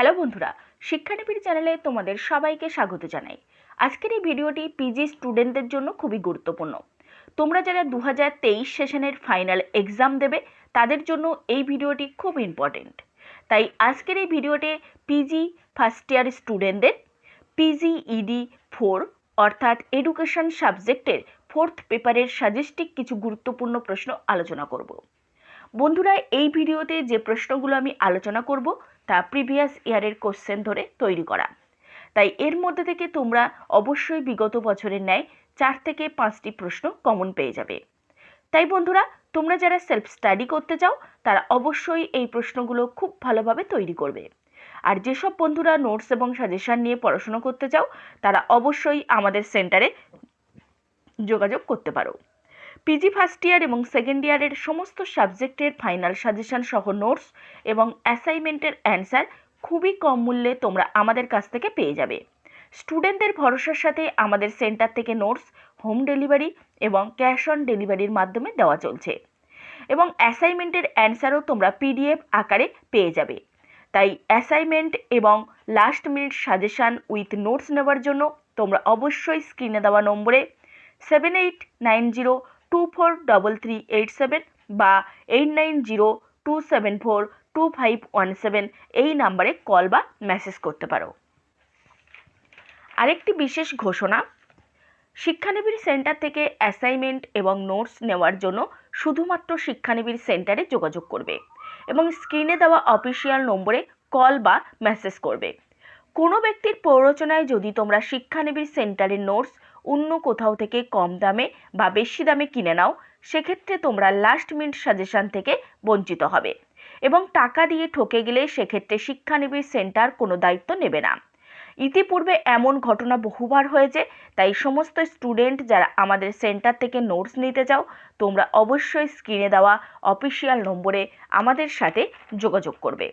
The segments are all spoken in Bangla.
হ্যালো বন্ধুরা শিক্ষানিবিড় চ্যানেলে তোমাদের সবাইকে স্বাগত জানাই। আজকের এই ভিডিওটি পিজি স্টুডেন্টদের জন্য খুবই গুরুত্বপূর্ণ। তোমরা যারা দু হাজার তেইশ সেশনের ফাইনাল এক্সাম দেবে, তাদের জন্য এই ভিডিওটি খুব ইম্পর্টেন্ট তাই আজকের এই ভিডিওতে পিজি ফার্স্ট ইয়ার স্টুডেন্টদের পিজি ইডি ফোর অর্থাৎ এডুকেশন সাবজেক্টের ফোর্থ পেপারের সাজেস্টিক কিছু গুরুত্বপূর্ণ প্রশ্ন আলোচনা করব। বন্ধুরা, এই ভিডিওতে যে প্রশ্নগুলো আমি আলোচনা করব, তা প্রিভিয়াস ইয়ারের কোশ্চেন ধরে তৈরি করা। তাই এর মধ্যে থেকে তোমরা অবশ্যই বিগত বছরের ন্যায় চার থেকে পাঁচটি প্রশ্ন কমন পেয়ে যাবে। তাই বন্ধুরা, তোমরা যারা সেলফ স্টাডি করতে চাও, তারা অবশ্যই এই প্রশ্নগুলো খুব ভালোভাবে তৈরি করবে। আর যেসব বন্ধুরা নোটস এবং সাজেশন নিয়ে পড়াশোনা করতে চাও, তারা অবশ্যই আমাদের সেন্টারে যোগাযোগ করতে পারো। পিজি ফার্স্ট ইয়ার এবং সেকেন্ড ইয়ারের সমস্ত সাবজেক্টের ফাইনাল সাজেশন সহ নোটস এবং অ্যাসাইনমেন্টের অ্যান্সার খুবই কম মূল্যে তোমরা আমাদের কাছ থেকে পেয়ে যাবে। স্টুডেন্টদের ভরসার সাথে আমাদের সেন্টার থেকে নোটস হোম ডেলিভারি এবং ক্যাশ অন ডেলিভারির মাধ্যমে দেওয়া চলছে। এবং অ্যাসাইনমেন্টের অ্যান্সারও তোমরা পিডিএফ আকারে পেয়ে যাবে। তাই অ্যাসাইনমেন্ট এবং last minute suggestion with notes নেওয়ার জন্য তোমরা অবশ্যই স্ক্রিনে দেওয়া নম্বরে seven eight nine zero two four double three eight seven বা eight nine zero two seven four two five one seven এই নাম্বারে কল বা মেসেজ করতে পারো। আরেকটি বিশেষ ঘোষণা, শিক্ষানিবিড় সেন্টার থেকে অ্যাসাইনমেন্ট এবং নোটস নেওয়ার জন্য শুধুমাত্র শিক্ষানিবিড় সেন্টারে যোগাযোগ করবে এবং স্ক্রিনে দেওয়া অফিসিয়াল নম্বরে কল বা মেসেজ করবে। কোনো ব্যক্তির প্ররোচনায় যদি তোমরা শিক্ষানিবিড় সেন্টারের নোটস অন্য কোথাও থেকে কম দামে বা বেশি দামে কিনে নাও, সেক্ষেত্রে তোমরা লাস্ট মিনিট সাজেশন থেকে বঞ্চিত হবে। এবং টাকা দিয়ে ঠকে গেলে সেক্ষেত্রে শিক্ষানিবিড় সেন্টার কোনো দায়িত্ব নেবে না। ইতিপূর্বে এমন ঘটনা বহুবার হয়েছে, তাই সমস্ত স্টুডেন্ট যারা আমাদের সেন্টার থেকে নোটস নিতে চাও, তোমরা অবশ্যই স্ক্রিনে দেওয়া অফিসিয়াল নম্বরে আমাদের সাথে যোগাযোগ করবে।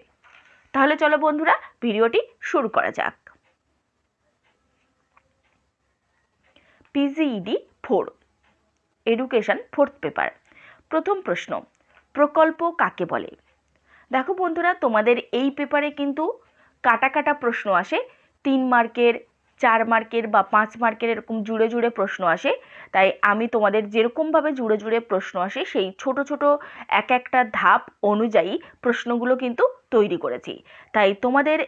তাহলে চলো বন্ধুরা, ভিডিওটি শুরু করা যাক। PGED four education fourth paper প্রথম প্রশ্ন, প্রকল্প কাকে বলে? দেখো বন্ধুরা, তোমাদের এই পেপারে কিন্তু কাটা কাটা প্রশ্ন আসে, তিন মার্কের, চার মার্কের বা পাঁচ মার্কের এরকম জুড়ে জুড়ে প্রশ্ন আসে। তাই আমি তোমাদের যেরকমভাবে জুড়ে জুড়ে প্রশ্ন আসে, সেই ছোট ছোট এক একটা ধাপ অনুযায়ী প্রশ্নগুলো কিন্তু তৈরি করেছি। তাই তোমাদের,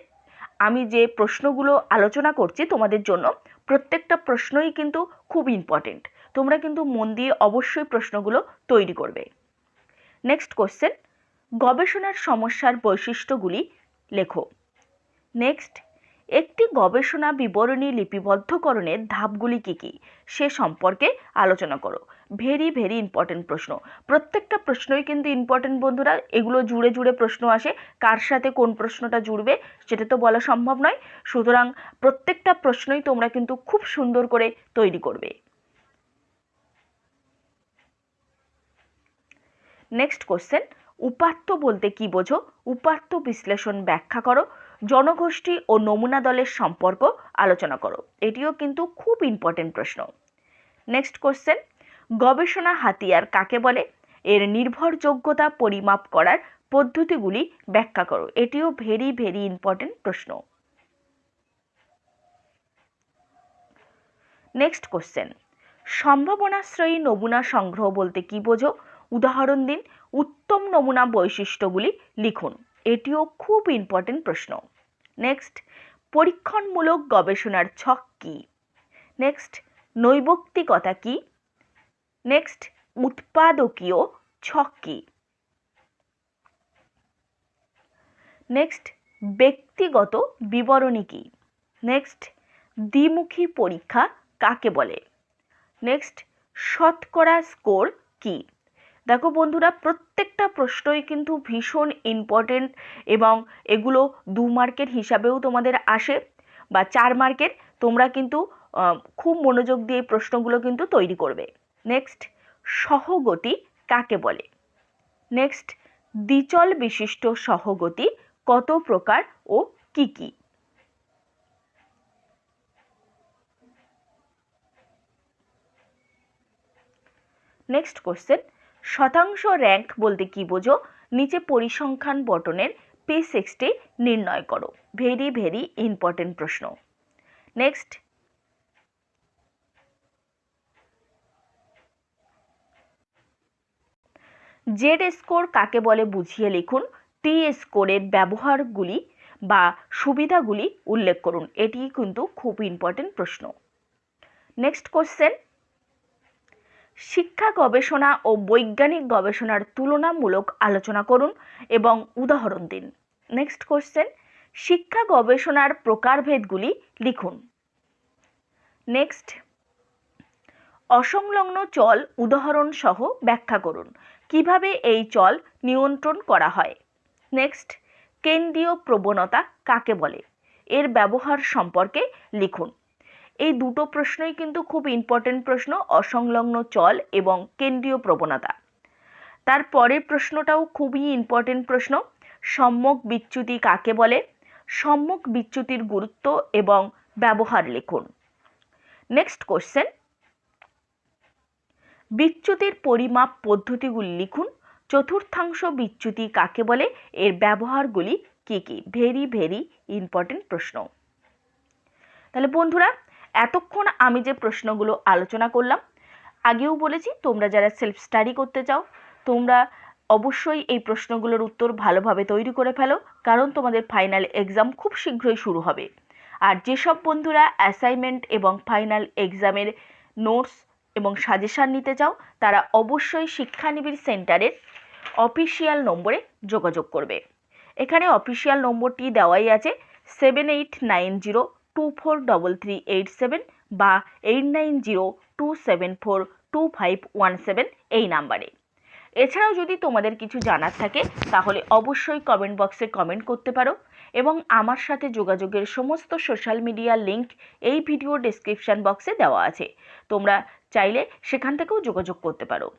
আমি যে প্রশ্নগুলো আলোচনা করছি তোমাদের জন্য প্রত্যেকটা প্রশ্নই কিন্তু খুব ইম্পর্টেন্ট তোমরা কিন্তু মন দিয়ে অবশ্যই প্রশ্নগুলো তৈরি করবে। নেক্সট কোশ্চেন গবেষণার সমস্যার বৈশিষ্ট্যগুলি লেখো। নেক্সট একটি গবেষণা বিবরণী লিপিবদ্ধকরণের ধাপগুলি কী কী? সে সম্পর্কে আলোচনা করো। ভেরি ভেরি ইম্পর্টেন্ট প্রশ্ন। প্রত্যেকটা প্রশ্নই কিন্তু ইম্পর্টেন্ট বন্ধুরা। এগুলো জুড়ে জুড়ে প্রশ্ন আসে। কার সাথে কোন প্রশ্নটা জুড়বে সেটা তো বলা সম্ভব নয়। সুতরাং প্রত্যেকটা প্রশ্নই তোমরা কিন্তু খুব সুন্দর করে তৈরি করবে। Next question. উপাত্ত বলতে কি বোঝো? উপাত্ত বিশ্লেষণ ব্যাখ্যা করো। জনগোষ্ঠী ও নমুনা দলের সম্পর্ক আলোচনা করো। এটিও কিন্তু খুব ইম্পর্টেন্ট প্রশ্ন। নেক্সট কোশ্চেন গবেষণা হাতিয়ার কাকে বলে? এর নির্ভরযোগ্যতা পরিমাপ করার পদ্ধতিগুলি ব্যাখ্যা করো। এটিও ভেরি ভেরি ইম্পর্টেন্ট প্রশ্ন। নেক্সট কোশ্চেন সম্ভাবনাশ্রয়ী নমুনা সংগ্রহ বলতে কি বোঝো? উদাহরণ দিন, উত্তম নমুনা বৈশিষ্ট্যগুলি লিখুন। এটিও খুব ইম্পর্টেন্ট প্রশ্ন। নেক্সট পরীক্ষণমূলক গবেষণার ছক কী? নেক্সট নৈবক্তিকতা কী? নেক্সট উৎপাদকীয় ছক কী? নেক্সট ব্যক্তিগত বিবরণী কী? নেক্সট দ্বিমুখী পরীক্ষা কাকে বলে? নেক্সট শতকরা স্কোর কী? দেখো বন্ধুরা, প্রত্যেকটা প্রশ্নই কিন্তু ভীষণ ইম্পর্টেন্ট এবং এগুলো দু মার্কের হিসাবেও তোমাদের আসে বা চার মার্কের তোমরা কিন্তু খুব মনোযোগ দিয়ে প্রশ্নগুলো কিন্তু তৈরি করবে। নেক্সট সহগতি কাকে বলে? নেক্সট দ্বিচল বিশিষ্ট সহগতি কত প্রকার ও কি কি? নেক্সট কোশ্চেন শতাংশ র্যাঙ্ক বলতে কি বোঝো? নিচে পরিসংখ্যান বটনের পি সিক্সটি নির্ণয় করো। ভেরি ভেরি ইম্পর্টেন্ট প্রশ্ন। নেক্সট জেড স্কোর কাকে বলে বুঝিয়ে লিখুন? টি স্কোরের ব্যবহারগুলি বা সুবিধাগুলি উল্লেখ করুন। এটি কিন্তু খুব ইম্পর্টেন্ট প্রশ্ন। নেক্সট কোশ্চেন শিক্ষা গবেষণা ও বৈজ্ঞানিক গবেষণার তুলনামূলক আলোচনা করুন এবং উদাহরণ দিন। নেক্সট কোশ্চেন শিক্ষা গবেষণার প্রকারভেদগুলি লিখুন। নেক্সট অসংলগ্ন চল উদাহরণ সহ ব্যাখ্যা করুন। কীভাবে এই চল নিয়ন্ত্রণ করা হয়? নেক্সট কেন্দ্রীয় প্রবণতা কাকে বলে? এর ব্যবহার সম্পর্কে লিখুন। এই দুটো প্রশ্নই কিন্তু খুব ইম্পর্টেন্ট প্রশ্ন, অসংলগ্ন চল এবং কেন্দ্রীয় প্রবণতা। তার পরের প্রশ্নটাও খুবই ইম্পর্টেন্ট প্রশ্ন সম্যক বিচ্যুতি কাকে বলে? সম্যক বিচ্যুতির গুরুত্ব এবং ব্যবহার লিখুন। নেক্সট কোশ্চেন বিচ্যুতির পরিমাপ পদ্ধতিগুলি লিখুন, চতুর্থাংশ বিচ্যুতি কাকে বলে? এর ব্যবহারগুলি কী কী? ভেরি ভেরি ইম্পর্টেন্ট প্রশ্ন। তাহলে বন্ধুরা এতক্ষণ আমি যে প্রশ্নগুলো আলোচনা করলাম, আগেও বলেছি তোমরা যারা সেলফ স্টাডি করতে চাও, তোমরা অবশ্যই এই প্রশ্নগুলোর উত্তর ভালোভাবে তৈরি করে ফেলো, কারণ তোমাদের ফাইনাল এক্সাম খুব শীঘ্রই শুরু হবে। আর যেসব বন্ধুরা অ্যাসাইনমেন্ট এবং ফাইনাল এক্সামের নোটস এবং সাজেশান নিতে চাও, তারা অবশ্যই শিক্ষানিবিড় সেন্টারের অফিসিয়াল নম্বরে যোগাযোগ করবে। এখানে অফিসিয়াল নম্বরটি দেওয়াই আছে seven eight nine zero two four double three eight seven বা eight nine zero two seven four two five one seven এই নাম্বারে। এছাড়াও যদি তোমাদের কিছু জানার থাকে, তাহলে অবশ্যই কমেন্ট বক্সে কমেন্ট করতে পারো এবং আমার সাথে যোগাযোগের সমস্ত সোশ্যাল মিডিয়া লিংক এই ভিডিও ডেসক্রিপশান বক্সে দেওয়া আছে। তোমরা চাইলে সেখান থেকেও যোগাযোগ করতে পারো।